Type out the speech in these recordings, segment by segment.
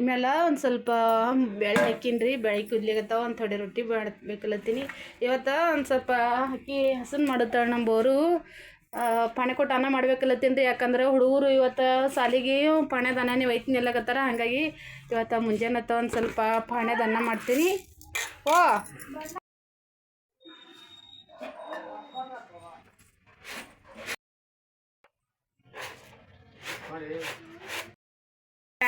ಮೇಲೆ ಒಂದು ಸ್ವಲ್ಪ ಬೇಳೆ ಹಾಕಿನ್ರಿ ಬೆಳೆ ಕುದ್ಲಿಗತ್ತಾವ ಒಂದು ಥೊಡೆ ರೊಟ್ಟಿ ಬೇಕಲ್ಲತ್ತೀನಿ ಇವತ್ತು ಒಂದು ಸ್ವಲ್ಪ ಹಾಕಿ ಹಸನ್ ಮಾಡುತ್ತಾಳೆ ನಮ್ಮ ಬೋರು ಪಾಣೆ ಕೊಟ್ಟು ಅನ್ನ ಮಾಡ್ಬೇಕಲ್ಲತ್ತೀನಿ ರೀ ಯಾಕಂದ್ರೆ ಹುಡುಗರು ಇವತ್ತು ಸಾಲಿಗೆ ಪಾಣ್ಯದ ಅನ್ನನೇ ಒಯ್ತೀನಿ ಹಾಗಾಗಿ ಇವತ್ತು ಮುಂಜಾನೆ ಒಂದು ಸ್ವಲ್ಪ ಪಾಣ್ಯದ ಅನ್ನ ಮಾಡ್ತೀನಿ ಓ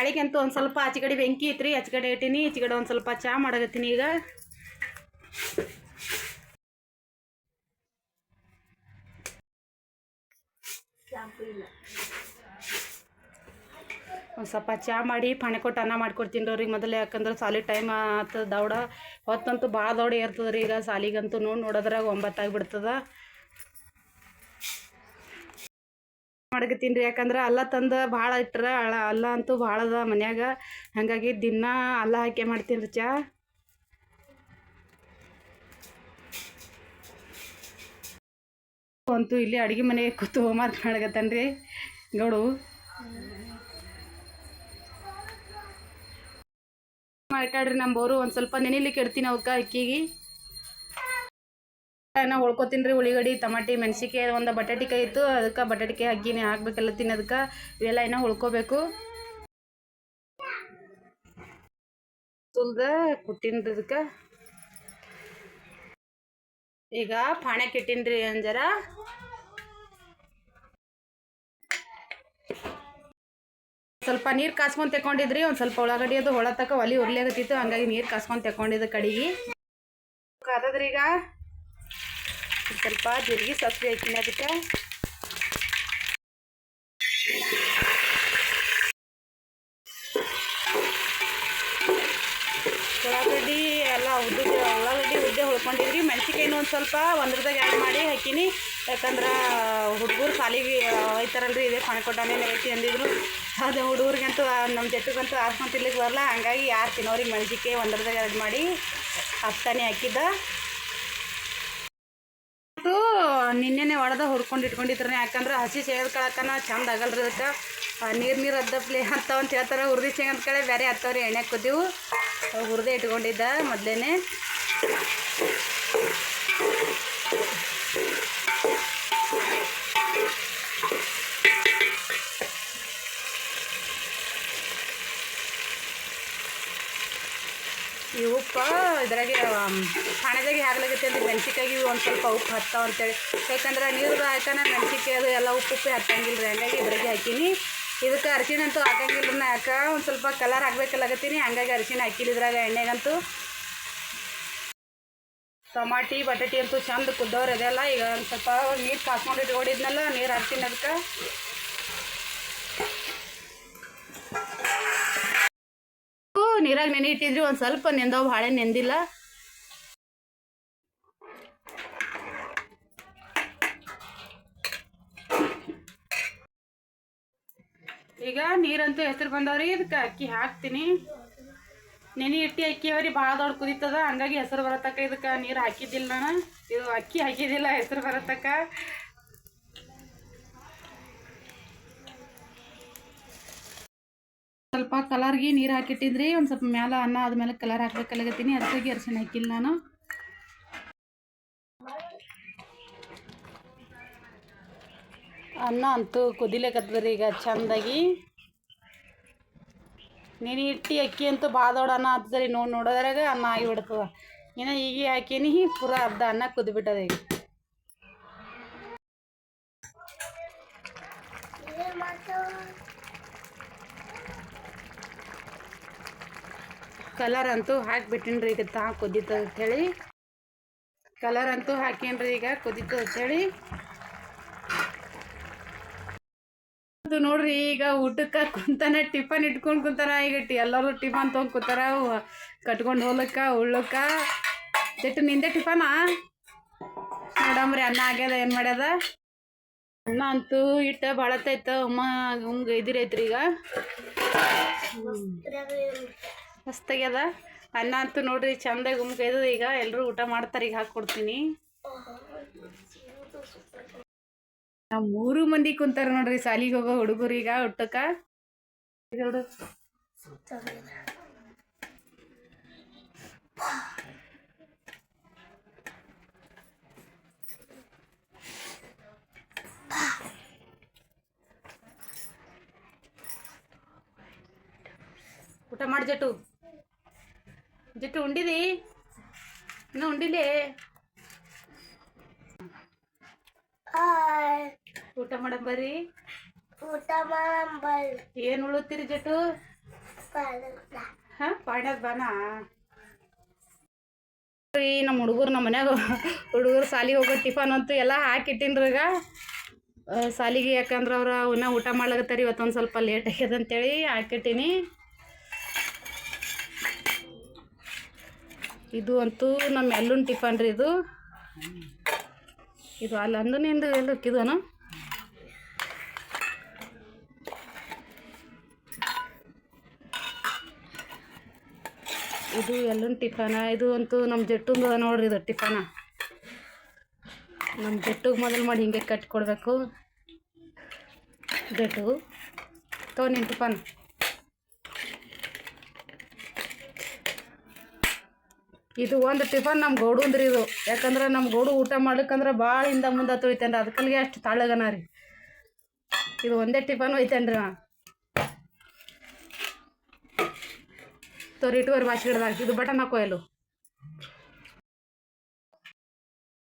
ಬ್ಯಾಳಿಗಂತೂ ಒಂದು ಸ್ವಲ್ಪ ಆಚೆ ಕಡೆ ಬೆಂಕಿ ಐತ್ರಿ, ಆಚೆ ಕಡೆ ಇಟ್ಟೀನಿ, ಈಚೆ ಕಡೆ ಒಂದು ಸ್ವಲ್ಪ ಚಾ ಮಾಡಕತ್ತೀನಿ ಈಗ. ಒಂದು ಸ್ವಲ್ಪ ಚಾ ಮಾಡಿ, ಪಾಣಿ ಕೊಟ್ಟು ಅನ್ನ ಮಾಡ್ಕೊಡ್ತೀನಿ ರೀ ಮೊದಲು, ಯಾಕಂದ್ರೆ ಸಾಲಿ ಟೈಮ್ ಆತದ ದೌಡ. ಹೊತ್ತಂತೂ ಭಾಳ ದೌಡ ಇರ್ತದೆ ಈಗ, ಸಾಲಿಗಂತೂ ನೋಡಿ ನೋಡೋದ್ರಾಗ ಒಂಬತ್ತಾಗ್ಬಿಡ್ತದ ಮಾಡಕತ್ತೀನಿ ರೀ ಯಾಕಂದ್ರೆ ಅಲ್ಲ ತಂದು ಭಾಳ ಇಟ್ಟರೆ ಅಳ ಅಲ್ಲ ಅಂತೂ ಭಾಳ ಅದ ಮನ್ಯಾಗ. ಹಾಗಾಗಿ ದಿನ ಅಲ್ಲ ಹಾಕಿ ಮಾಡ್ತೀನಿ ರೀ ಚಾ? ಅಂತೂ ಇಲ್ಲಿ ಅಡುಗೆ ಮನೆಗೆ ಕೂತು ಹೋಮ್ವರ್ಕ್ ಮಾಡಕತ್ತಾನ ರೀ ಗೌಡು ಮಾಡ್ಕಾಡ್ರಿ ನಮ್ಮ ಬೋರು, ಒಂದು ಸ್ವಲ್ಪ ನೆನಿಲಿಕ್ಕೆ ಇಡ್ತೀನಿ ಅವಕ್ಕೆ ಅಕ್ಕಿಗೆ. ನಾ ಉಳ್ಕೊತೀನಿ ರೀ ಉಳ್ಳಿಗಡ್ಡಿ ಟಮಾಟಿ ಮೆಣಸಿಕಾಯಿ ಒಂದು ಬಟಾಟಿಕಾಯಿ ಇತ್ತು, ಅದಕ್ಕೆ ಬಟಾಟಿಕಾಯಿ ಹಗ್ಗಿನೇ ಹಾಕ್ಬೇಕಲ್ಲ ತಿನ್ನೋದಕ್ಕೆ. ಇವೆಲ್ಲ ಇನ್ನೂ ಉಳ್ಕೋಬೇಕು. ತುಲ್ದ ಕುಟ್ಟಿನದಕ್ಕೆ ಈಗ ಪಾಣ್ಯಕ್ಕೆ ಇಟ್ಟಿನ್ರಿ ಅಂಜರ. ಸ್ವಲ್ಪ ನೀರು ಕಾಸ್ಕೊಂಡು ತೆಕೊಂಡಿದ್ರಿ ಒಂದು ಸ್ವಲ್ಪ ಉಳ್ಳಾಗಡ್ಡಿ ಅದು ಹೊಳ ಒಲಿ ಒಲಿ ಉರ್ಲಿಯಾಗತ್ತಿತ್ತು ಹಂಗಾಗಿ ನೀರು ಕಾಸ್ಕೊಂಡು ತೆಕೊಂಡಿದ್ದ ಕಡಿಗೆ. ಕಾದದ್ರಿ ಈಗ ಸ್ವಲ್ಪ ಜೀರಿಗೆ ಸಾಸಿವೆ ಹಾಕಿನ ಅದಕ್ಕೆ. ಉಳ್ಳಾಗಡ್ಡಿ ಎಲ್ಲ ಉದ್ದ ಉಳ್ಳಾಗಡ್ಡಿ ಉದ್ದೆ ಹುಳ್ಕೊಂಡಿದ್ರಿ. ಮೆಣಸಿಕಾಯಿನೂ ಒಂದು ಸ್ವಲ್ಪ ಒಂದ್ರದಾಗ ಆ್ಯಡ್ ಮಾಡಿ ಹಾಕೀನಿ. ಯಾಕಂದ್ರೆ ಹುಡುಗರು ಸಾಲಿಗೆ ಒಯ್ತಾರಲ್ರಿ, ಇದೇ ಕಣಕೊಟ್ಟಾನೇ ಐತಿ ಅಂದಿದ್ರು. ಅದು ಹುಡುಗರಿಗಂತೂ ನಮ್ಮ ಜೊತೆಗಂತೂ ಹಾಸ್ಕೊಂಡು ತಿನ್ಲಿಕ್ಕೆ ಬರಲ್ಲ ಹಂಗಾಗಿ ಯಾರು ತಿನ್ನೋರಿಗೆ ಮೆಣಸಿಕಾಯಿ ಒಂದ್ರದಾಗ ಆ್ಯಡ್ ಮಾಡಿ ಹಾಕ್ತಾನೆ ಹಾಕಿದ್ದ. ನಿನ್ನೆನೆ ಒಡೆದ ಹುರ್ಕೊಂಡು ಇಟ್ಕೊಂಡಿದ್ರು ಯಾಕಂದ್ರೆ ಹಸಿ ಸೇದ್ ಕಳಕನ ಚಂದ ಆಗಲ್ರಿ ಅದಕ್ಕೆ. ನೀರು ನೀರು ಅದ್ದಪ್ಲಿ ಅಂತ ಅಂತ ಹೇಳ್ತಾರೆ. ಹುರಿದಿ ಅಂತ ಕಡೆ ಬೇರೆ ಹತ್ತವ್ರಿ ಎಣ್ಣೆ ಕುದ್ದೀವು. ಹುರಿದೇ ಇಟ್ಕೊಂಡಿದ್ದ ಮೊದಲೇನೆ. ಇದ್ರಾಗೆ ಹಣದಾಗೆ ಹಾಕ್ಲಾಗತ್ತೆ ಅಂದ್ರೆ ಮೆಣಸಿಕಾಯಿಗೆ ಒಂದು ಸ್ವಲ್ಪ ಉಪ್ಪು ಹತ್ತಾವ ಅಂತೇಳಿ. ಯಾಕಂದ್ರೆ ನೀರು ಹಾಕನ ಮೆಣಸಿಕಾಯಿ ಅದು ಎಲ್ಲ ಉಪ್ಪು ಉಪ್ಪು ಹತ್ತಂಗಿಲ್ಲ ರೀ ಹಂಗಾಗಿ ಇದ್ರಾಗೆ ಹಾಕೀನಿ. ಇದಕ್ಕೆ ಅರಿಶಿಣ ಅಂತೂ ಹಾಕಂಗಿಲ್ಲ ಯಾಕೆ, ಒಂದು ಸ್ವಲ್ಪ ಕಲರ್ ಹಾಕ್ಬೇಕಲ್ಲಾಗತ್ತೀನಿ ಹಂಗಾಗಿ ಅರಿಶಿಣ ಹಾಕಿಲ್ಲ ಇದ್ರಾಗ ಎಣ್ಣೆಗಂತೂ. ಟೊಮಾಟಿ, ಬಟಾಟಿ ಅಂತೂ ಚಂದ ಕುದ್ದವ್ರು ಅದೆಲ್ಲ. ಈಗ ಒಂದು ಸ್ವಲ್ಪ ನೀರು ಕಾಸ್ಕೊಂಡು ಇಟ್ಕೊಂಡಿದ್ನಲ್ಲ, ನೀರು ಹಾಕ್ತೀನಿ ಅದಕ್ಕೆ. ನೀರಾಗ ನೆನೆ ಇಟ್ಟಿದ್ರಿ, ಒಂದು ಸ್ವಲ್ಪ ನೆಂದವು ಭಾಳ ನೆಂದಿಲ್ಲ. ಈಗ ನೀರಂತೂ ಹೆಸರು ಬಂದವ್ರಿ, ಇದಕ್ಕೆ ಅಕ್ಕಿ ಹಾಕ್ತೀನಿ. ನೆನೆ ಇಟ್ಟು ಅಕ್ಕಿ ಅವ್ರಿ, ಭಾಳ ದೊಡ್ಡ ಕುದೀತದ, ಹಂಗಾಗಿ ಹೆಸರು ಬರತಕ್ಕ ಇದಕ್ಕೆ ನೀರು ಹಾಕಿದ್ದಿಲ್ಲ ನಾನು. ಇದು ಅಕ್ಕಿ ಹಾಕಿದ್ದಿಲ್ಲ, ಹೆಸರು ಬರತಕ್ಕ. ಸ್ವಲ್ಪ ಕಲರ್ಗೆ ನೀರು ಹಾಕಿಟ್ಟಿದ್ರಿ, ಒಂದು ಸ್ವಲ್ಪ ಮ್ಯಾಲ ಅನ್ನ ಆದ್ಮೇಲೆ ಕಲರ್ ಹಾಕ್ಬೇಕಲ್ಲಾಗತ್ತೀನಿ. ಅದಕ್ಕಾಗಿ ಅರಿಶಿಣ ಹಾಕಿಲ್ಲ ನಾನು. ಅನ್ನ ಅಂತೂ ಕುದಿಲೇಕತ್ತದ್ರಿ ಈಗ ಚಂದಾಗಿ. ನೀನು ಇಟ್ಟು ಅಕ್ಕಿ ಅಂತೂ ಭಾಳ ದೊಡ್ಡ ಅನ್ನ ಹತ್ತದ್ರಿ ನೋಡಿ ನೋಡೋದ್ರಾಗ ಅನ್ನ ಆಗಿಬಿಡ್ತದ ಇನ್ನು ಈಗ ಹಾಕಿನಿ, ಪೂರ ಅರ್ಧ ಅನ್ನ ಕುದಿಬಿಟ್ಟದ ಈಗ. ಕಲರ್ ಅಂತೂ ಹಾಕಿಬಿಟ್ಟಿನ್ರಿ ಈಗ ತಾ ಕುದೀತದ ಅಂಥೇಳಿ ಕಲರ್ ಅಂತೂ ಹಾಕೇನ್ರಿ ಈಗ ಕುದೀತದ ಅಂಥೇಳಿ ಅದು ನೋಡ್ರಿ ಈಗ ಊಟಕ್ಕೆ ಕುಂತಾನ ಟಿಫನ್ ಇಟ್ಕೊಂಡು ಕುಂತಾರ ಈಗ ಟಿ ಎಲ್ಲರೂ ಟಿಫನ್ ತೊಗೊಂಡು ಕೂತಾರ ಕಟ್ಕೊಂಡು ಹೋಗ್ಲಕ್ಕ, ಉಳ್ಳಕ್ಕ. ಜಟ್ಟು ನಿಂದೆ ಟಿಫನಾ ನೋಡಮ್ರಿ ಅನ್ನ ಆಗ್ಯದ, ಏನು ಮಾಡ್ಯದ? ಅನ್ನ ಅಂತೂ ಇಟ್ಟ ಭಾಳತ್ತೈತ ಉಮ್ಮ ಉಮ್ಗೆ ಇದಿರೈತ್ರಿ ಈಗ. ಮಸ್ತಾಗ್ಯದ. ಅನ್ನ ಅಂತೂ ನೋಡ್ರಿ ಚಂದ ಗುಮ್ಕೈದು ಈಗ ಎಲ್ಲರೂ ಊಟ ಮಾಡ್ತಾರೆ, ಈಗ ಹಾಕ್ಕೊಡ್ತೀನಿ ನಾವು ಮೂರು ಮಂದಿ ಕುಂತಾರ ನೋಡ್ರಿ ಸಾಲಿಗೆ ಹೋಗೋ ಹುಡುಗರು ಈಗ ಊಟಕ್ಕೆ. ಊಟ ಮಾಡಿ ಜಟ್ಟು ಜಟ್ಟು ಉಂಡಿದಿ? ಇನ್ನೂ ಉಂಡಿಲಿ ಊಟ ಮಾಡಮ್ಮ ಬರ್ರಿ. ಊಟ ಮಾಡಂಬಲ್ ಏನು ಉಳುತ್ತೀರಿ ಜಟ್ಟು ಹಾ ಪಾಡ್ಯಾಗ ಬಾನ ರೀ ನಮ್ಮ ಹುಡುಗರು ನಮ್ಮ ಮನ್ಯಾಗ ಹುಡುಗರು ಸಾಲಿಗೆ ಹೋಗೋ ಟಿಫನ್ ಅಂತೂ ಎಲ್ಲ ಹಾಕಿಟ್ಟಿನ್ರಿ ಈಗ. ಆ, ಸಾಲಿಗೆ ಯಾಕಂದ್ರೆ ಅವ್ರು ಅವನ್ನ ಊಟ ಮಾಡ್ಲಾಗತ್ತಾರ ಇವತ್ತೊಂದು ಸ್ವಲ್ಪ ಲೇಟ್ ಆಗ್ಯದ ಅಂತೇಳಿ ಹಾಕಿಟ್ಟೀನಿ. ಇದು ಅಂತೂ ನಮ್ಮ ಎಲ್ಲೂನ್ ಟಿಫನ್ ರೀ ಇದು. ಇದು ಅಲ್ಲಿ ಅಂದನಿಂದ ಎಲ್ಲಕ್ಕಿದನು ಇದು ಎಲ್ಲೂನ್ ಟಿಫನ, ಇದು ಅಂತೂ ನಮ್ಮ ಜಟ್ಟುಂದು ನೋಡ್ರಿ ಇದು ಟಿಫನ. ನಮ್ಮ ಜೆಟ್ಟಿಗೆ ಮೊದಲು ಮಾಡಿ ಹಿಂಗೆ ಕಟ್ಕೊಡ್ಬೇಕು. ಜಟ್ಟು ತೋ ಟಿಫನ್. ಇದು ಒಂದು ಟಿಫನ್ ನಮ್ಮ ಗೌಡುಂದ್ರಿ ಇದು. ಯಾಕಂದ್ರೆ ನಮ್ಮ ಗೌಡು ಊಟ ಮಾಡ್ಲಿಕ್ಕಂದ್ರೆ ಭಾಳ ಹಿಂದೆ ಮುಂದೆ ತೊಳಿತಾನೆ ಅದಕ್ಕಲ್ಲಿಗೆ ಅಷ್ಟು ತಾಳಗನ ರೀ. ಇದು ಒಂದೇ ಟಿಫನ್ ಹೋಯ್ತೇನೆ ರೀ ತೋರಿ ಇಟ್ಟುವರೆ ಬಾಸಿ ಗಿಡದಾಗ ಇದು ಬಟನ್ ಹಾಕೋಯಲು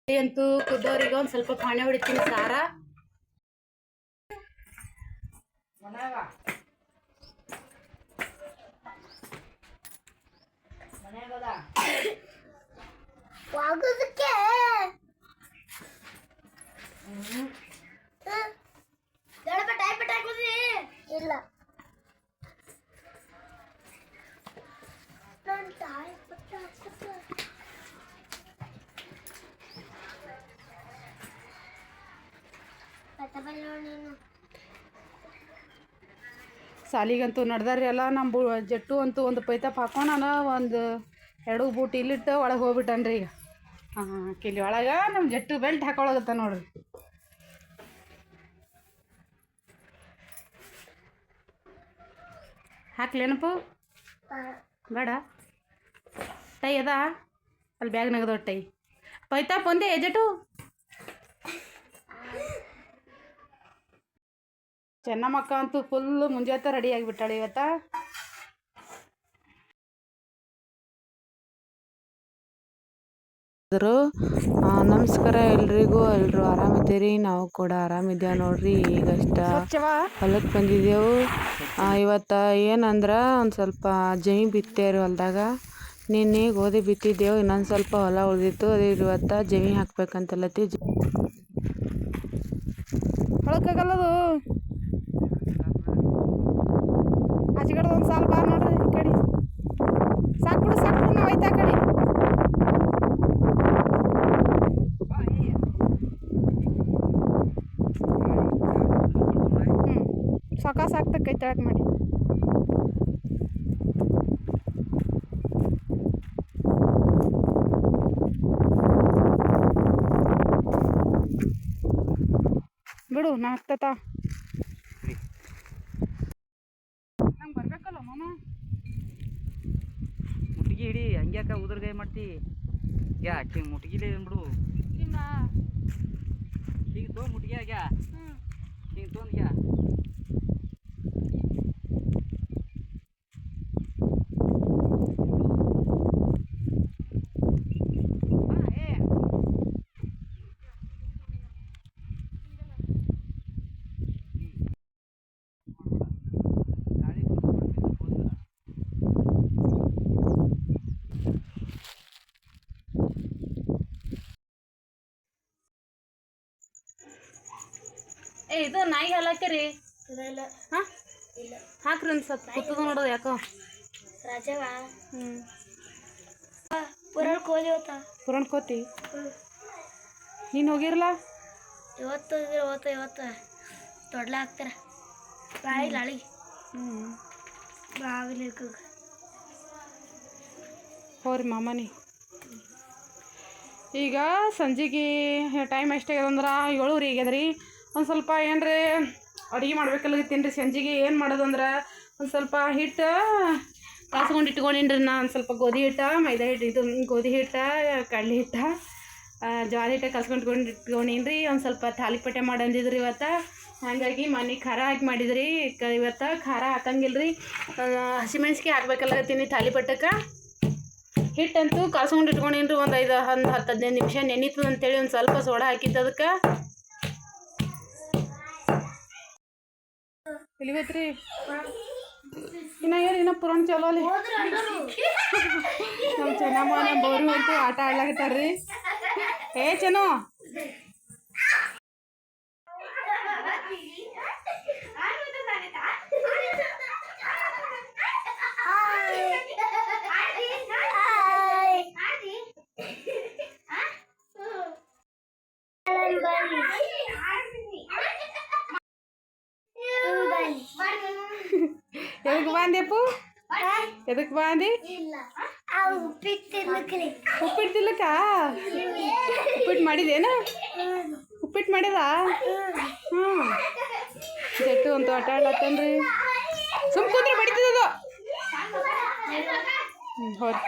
ಅಂತೂ ಕುದ್ದೋರಿಗೆ ಒಂದು ಸ್ವಲ್ಪ ಪಾಣಿ ಹೊಡಿತೀನಿ ಸಾರ. ವಾಗೋದಕ್ಕೆ ಸಾಲಿಗಂತೂ ನಡ್ದಾರ್ರಿ ಎಲ್ಲ. ನಮ್ಮ ಬು, ಜಟ್ಟು ಅಂತೂ ಒಂದು ಪೈತಾಪ್ ನಾನು ಒಂದು ಎರಡು ಬೂಟ್ ಇಲ್ಲಿಟ್ಟು ಒಳಗೆ ಹೋಗ್ಬಿಟ್ಟನ್ರಿ ಈಗ. ಹಾಂ, ಕಿಲಿ ಒಳಗೆ ನಮ್ಮ ಜಟ್ಟು ಬೆಲ್ಟ್ ಹಾಕೊಳಗತ್ತ ನೋಡ್ರಿ. ಹಾಕ್ಲೇನಪ್ಪು? ಬೇಡ. ಟೈ ಅದ. ಅಲ್ಲಿ ಬ್ಯಾಗ್ನಾಗ ಅದಾವ ಟೈ. ಪೈತಾಪ್ ಒಂದೇ ಎಜಟು ಚೆನ್ನಮ್ಮಕ್ಕ ಅಂತೂ ಫುಲ್ ಮುಂಜಾತ ರೆಡಿ ಆಗಿಬಿಟ್ಟಾಳೆ ಇವತ್ತ. ನಮಸ್ಕಾರ ಎಲ್ರಿಗೂ ಎಲ್ಲರೂ ಆರಾಮಿದ್ದೀರಿ? ನಾವು ಕೂಡ ಆರಾಮಿದ್ದೇವೆ ನೋಡ್ರಿ ಈಗಷ್ಟ ಹೊಲಕ್ಕೆ ಬಂದಿದ್ದೆವು. ಇವತ್ತ ಏನಂದ್ರೆ ಒಂದು ಸ್ವಲ್ಪ ಜಮಿ ಬಿತ್ತೇರಿ ಹೊಲದಾಗ. ನಿನ್ನೆ ಗೋಧಿ ಬಿತ್ತಿದ್ದೆವು ಇನ್ನೊಂದು ಸ್ವಲ್ಪ ಹೊಲ ಉಳಿದಿತ್ತು. ಅದೇ ಇವತ್ತ ಜಮಿ ಹಾಕ್ಬೇಕಂತಲತ್ತಿ ಹೊಳಕಾಗಲ್ಲದು ಆಚೆಗಡೆ ಒಂದು ಸಾಲು ಬಾ ನೋಡ್ರಿ ಈ ಕಡೆ ಸಾಕು ಬಿಡು ಸಾಕು ಬಿಡು ನಾವು ಐತಾ ಕಡೆ ಹ್ಞೂ ಸಾಕ ಸಾಕ್ತ ಕೈ ತೆಳಕ್ ಮಾಡಿ. ಬಿಡು ನಾ ಹಾಕ್ತತ ನಂಗೆ ಬರ್ಬೇಕಲ್ಲ ಮಾಮ. ಮುಟ್ಗಿ ಹಿಡಿ ಹಂಗ್ಯಾಕ ಉದುರ್ಗಾಯ ಮಾಡ್ತಿ? ಯಾಕೆ ಮುಟ್ಗಿಲಿ ಬಿಡು ಹಿಂಗೆ ತೋ ಮುಟ್ಗಿ ಆಗ್ಯಾ? ಹಿಂಗೆ ತೊಂದ್ ಏ ಇದು ನಾಯಿ ಇಲ್ಲ. ಹಾಂ? ಇಲ್ಲ. ಹಾಕ್ರಿ ಒಂದು ಸ್ವಲ್ಪ. ಕುತ್ತದ ನೋಡೋದು ಯಾಕೋ? ರಾಜವ? ಹ್ಞೂ ಪುರಕ್ಕೆ ಕೋಲಿ ಇವತ್ತ ಪುರಾಣ ಕೋತಿ? ನೀನು ಹೋಗಿರಲ್ಲ ಇವತ್ತು ಇವತ್ತು ಇವತ್ತು. ತೊಡ್ಲ ಹಾಕ್ತಾರ. ಬಾಯಿ ಲಾಳಿ. ಹ್ಞೂ ಬಾಗಿಲು ಹೋರಿ ಮಾಮನಿ. ಈಗ ಸಂಜೆಗೆ ಟೈಮ್ ಎಷ್ಟಾಗ್ಯದ ಅಂದ್ರೆ ಏಳುವರೆ ಆಗ್ಯದ ರೀ ಒಂದು ಸ್ವಲ್ಪ ಏನ್ರಿ ಅಡುಗೆ ಮಾಡ್ಬೇಕಲ್ಲತ್ತೀನಿ ರೀ ಸಂಜೆಗೆ, ಏನು ಮಾಡೋದಂದ್ರೆ ಒಂದು ಸ್ವಲ್ಪ ಹಿಟ್ಟು ಕಾಸ್ಕೊಂಡು ಇಟ್ಕೊಂಡಿನ್ರಿ ನಾ, ಒಂದು ಸ್ವಲ್ಪ ಗೋಧಿ ಹಿಟ್ಟು, ಮೈದಾ ಹಿಟ್ಟು, ಇದು ಗೋಧಿ ಹಿಟ್ಟು, ಕಡಲೆ ಹಿಟ್ಟು ಜ್ವಾಲ ಹಿಟ್ಟ ಕಲ್ಸ್ಕೊಂಡು ಇಟ್ಕೊಂಡು ಇಟ್ಕೊಂಡಿನಿ ರೀ ಒಂದು ಸ್ವಲ್ಪ ತಾಲಿಪಟ್ಟೆ ಮಾಡಂದಿದ್ರಿ ಇವತ್ತು. ಹಾಗಾಗಿ ಮನೆ ಖಾರ ಹಾಕಿ ಮಾಡಿದ್ರಿ. ಕ, ಇವತ್ತು ಖಾರ ಹಾಕಂಗಿಲ್ಲ ರೀ ಹಸಿಮೆಣ್ಸಿಗೆ ಹಾಕ್ಬೇಕಲ್ಲತ್ತೀನಿ ತಾಲಿಪಟ್ಟಕ್ಕೆ ಹಿಟ್ಟಂತೂ ಕಲ್ಸ್ಕೊಂಡು ಇಟ್ಕೊಂಡಿನ್ರಿ ಒಂದು ಐದು, ಒಂದು ಹತ್ತು ಹದಿನೈದು ನಿಮಿಷ ನೆನೀತದಂತೇಳಿ ಒಂದು ಸ್ವಲ್ಪ ಸೋಡಾ ಹಾಕಿದ್ದು ಅದಕ್ಕೆ. ಎಲ್ಲಿಗೋತ್ರಿ ಇನ್ನ ಏನು ಇನ್ನ ಪುರಾಣ ಚಲೋ ಅಲ್ಲಿ? ನಮ್ಮ ಚೆನ್ನಮ್ಮ ನಮ್ಮ ಬೋರು ಅಂತೂ ಆಟ ಆಡ್ಲಾಕತ್ತಾರ್ರಿ. ಏ ಚೆನ್ನು ಎದಕ್ಕೆ ಬಾಂದೆಪ್ಪು ಎದಕ್ಕೆ ಬಾಂದಿ? ಉಪ್ಪಿಟ್ಟು ತಿನ್ಲಿಕ್ರಿ ಉಪ್ಪಿಟ್ಟು ಮಾಡಿದೇನ? ಉಪ್ಪಿಟ್ಟು ಮಾಡಿದ ಹ್ಞೂ ಜಟ್ಟು ಅಂತ ಆಟ ಆಡ್ಲತ್ತನ್ರಿ. ಸುಮ್ ಕೂತ್ರೆ ಬಡಿತದದು ಹ್ಮ್ ಹೋರಿ.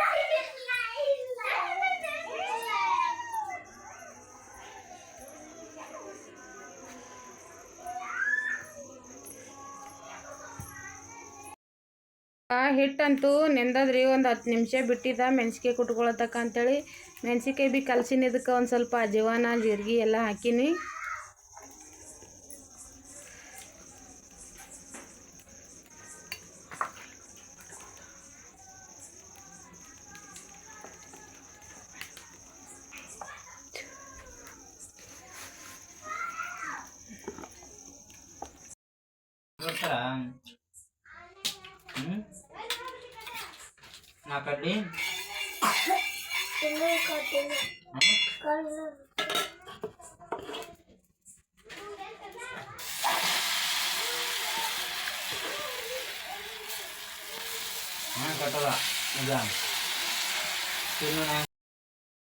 ಹಿಟ್ಟಂತೂ ನೆಂದದ್ರಿ ಒಂದು ಹತ್ತು ನಿಮಿಷ ಬಿಟ್ಟಿದ್ದ ಮೆಣಸಿಕಾಯಿ ಕುಟ್ಕೊಳತಕ್ಕ ಅಂತೇಳಿ. ಮೆಣಸಿಕಾಯಿ ಬಿ ಕಲ್ಸಿನಿ ಇದಕ್ಕೆ ಒಂದು ಸ್ವಲ್ಪ ಅಜವಾನ ಜೀರಿಗೆ ಎಲ್ಲ ಹಾಕಿನಿ ಬರ್ತಾರ ಹ್ಞೂ ನಾ ಕಡ್ಲಿ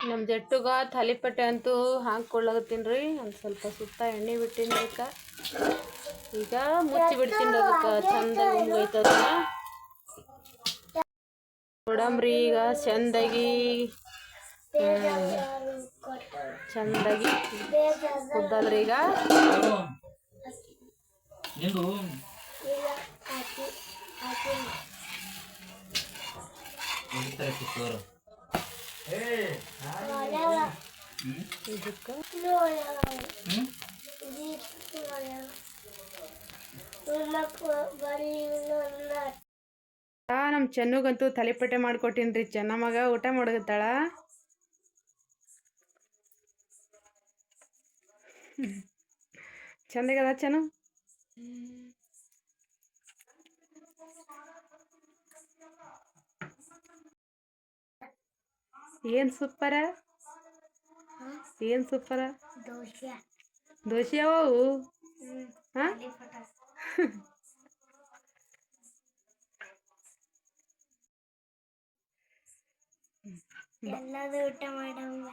ನಮ್ಮ ಜಟ್ಟುಗ ತಲಿಪಟ್ಟೆ ಅಂತೂ ಹಾಕೊಳ್ಳಾಗತ್ತೀನ್ರಿ ರೀ. ಒಂದು ಸ್ವಲ್ಪ ಸುತ್ತ ಎಣ್ಣೆ ಬಿಟ್ಟಿನ್ ಈಗ ಮುಚ್ಚಿ ಬಿಡ್ತೀನಿ ಅದಕ್ಕೆ. ಚಂದ ಉಂಗೈತದ ನೋಡಮ್ರಿ ಈಗ ಚಂದಾಗಿ ಚೆಂದಾಗಿ ಚಂದಾಗಿ ಕುದ್ದದ್ರಿ ಈಗ. ಇದಕ್ಕೆ ನಮ್ಮ ತಲೆಪಟ್ಟೆ ಮಾಡ್ಕೊಟ್ಟಿನ್ರಿ ಚೆನ್ನ ಮಗ ಊಟ ಮಾಡಗತ್ತಾಳ ಚಂದಗದ ಚೆನ್ನ? ಏನು ಸೂಪರ ಏನು ಸೂಪರ ದೋಸೆ. ದೋಸೆ ಅವು ಹಾಂ? ಎಲ್ಲದು ಊಟ ಮಾಡಂಗ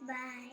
ಬಾಯ್